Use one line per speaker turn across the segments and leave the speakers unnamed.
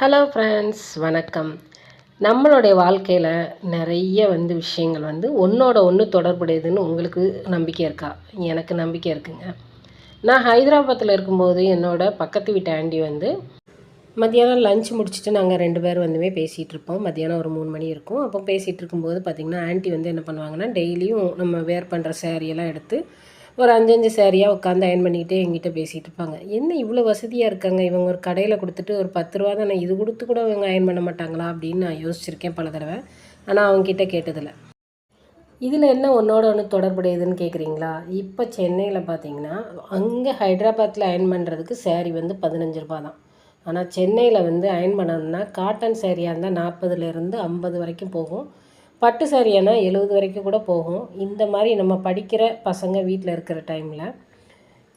Hello friends வணக்கம். நம்மளுடைய வாழ்க்கையில் நிறைய வந்து விஷயங்கள் வந்து ஒன்றோட ஒன்று தொடர்புடையதுன்னு உங்களுக்கு நம்பிக்கை இருக்கா? எனக்கு நம்பிக்கை இருக்குங்க. நான் ஹைதராபாத்தில் இருக்கும்போது என்னோட பக்கத்து வீட்டு ஆண்டி வந்து மத்தியானம் லஞ்ச் முடிச்சுட்டு நாங்கள் ரெண்டு பேர் வந்துமே பேசிகிட்டு இருப்போம். மத்தியானம் ஒரு மூணு மணி இருக்கும். அப்போ பேசிகிட்டு இருக்கும்போது பார்த்திங்கன்னா ஆண்டி வந்து என்ன பண்ணுவாங்கன்னா டெய்லியும் நம்ம வேர் பண்ணுற சேரீயெல்லாம் எடுத்து ஒரு அஞ்சஞ்சு சேரீயாக உட்காந்து அயன் பண்ணிக்கிட்டே எங்கிட்ட பேசிகிட்டு இருப்பாங்க. என்ன இவ்வளோ வசதியாக இருக்காங்க? இவங்க ஒரு கடையில் கொடுத்துட்டு ஒரு பத்து ரூபா தானே இது கொடுத்து கூட இவங்க அயன் பண்ண மாட்டாங்களா? அப்படின்னு நான் யோசிச்சிருக்கேன் பல தடவை. ஆனால் அவங்கக்கிட்ட கேட்டதில்லை. இதில் என்ன ஒன்றோட ஒன்று தொடர்புடையதுன்னு கேட்குறீங்களா இப்போ சென்னையில் பார்த்தீங்கன்னா அங்கே ஹைதராபாத்தில் அயன் பண்ணுறதுக்கு சேரீ வந்து பதினஞ்சு ரூபா தான். ஆனால் சென்னையில் வந்து அயன் பண்ணணும்னா காட்டன் சேரீயாக இருந்தால் நாற்பதுலேருந்து ஐம்பது வரைக்கும் போகும். பட்டு சாரியானா எழுபது வரைக்கும் கூட போகும். இந்த மாதிரி நம்ம படிக்கிற பசங்க வீட்டில் இருக்கிற டைமில்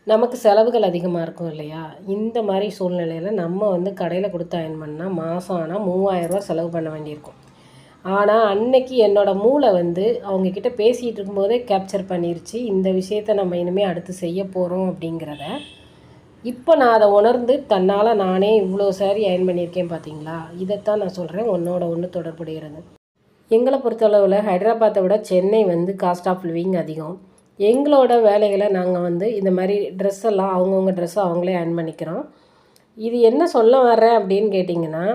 நமக்கு செலவுகள் அதிகமாக இருக்கும் இல்லையா? இந்த மாதிரி சூழ்நிலையில் நம்ம வந்து கடையில் கொடுத்து அயன் பண்ணால் மாதம் ஆனால் மூவாயிரரூவா செலவு பண்ண வேண்டியிருக்கும். ஆனால் அன்னைக்கு என்னோடய மூளை வந்து அவங்கக்கிட்ட பேசிகிட்டு இருக்கும்போதே கேப்சர் பண்ணிருச்சு. இந்த விஷயத்த நம்ம இனிமேல் அடுத்து செய்ய போகிறோம் அப்படிங்கிறத. இப்போ நான் அதை உணர்ந்து தன்னால் நானே இவ்வளோ சாரி அயன் பண்ணியிருக்கேன் பார்த்தீங்களா இதைத்தான் நான் சொல்கிறேன் ஒன்றோட ஒன்று தொடர்புடையிறது எங்களை பொறுத்தளவில் ஹைதராபாத்தை விட சென்னை வந்து காஸ்ட் ஆஃப் லிவிங் அதிகம். எங்களோட வேலைகளை நாங்கள் வந்து இந்த மாதிரி ட்ரெஸ் எல்லாம் அவங்கவுங்க ட்ரெஸ்ஸை அவங்களே ஏர்ன் பண்ணிக்கிறோம். இது என்ன சொல்ல வர்றேன் அப்படின்னு கேட்டிங்கன்னா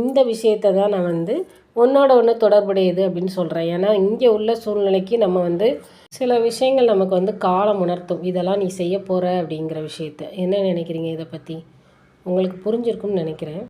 இந்த விஷயத்தை தான் நான் வந்து ஒன்றோட ஒன்று தொடர்புடையது அப்படின்னு சொல்கிறேன் ஏன்னா இங்கே உள்ள சூழ்நிலைக்கு நம்ம வந்து சில விஷயங்கள் நமக்கு வந்து காலம் உணர்த்தும். இதெல்லாம் நீ செய்ய போகிற அப்படிங்கிற விஷயத்த. என்ன நினைக்கிறீங்க இதை பற்றி உங்களுக்கு புரிஞ்சிருக்கும்னு நினைக்கிறேன்.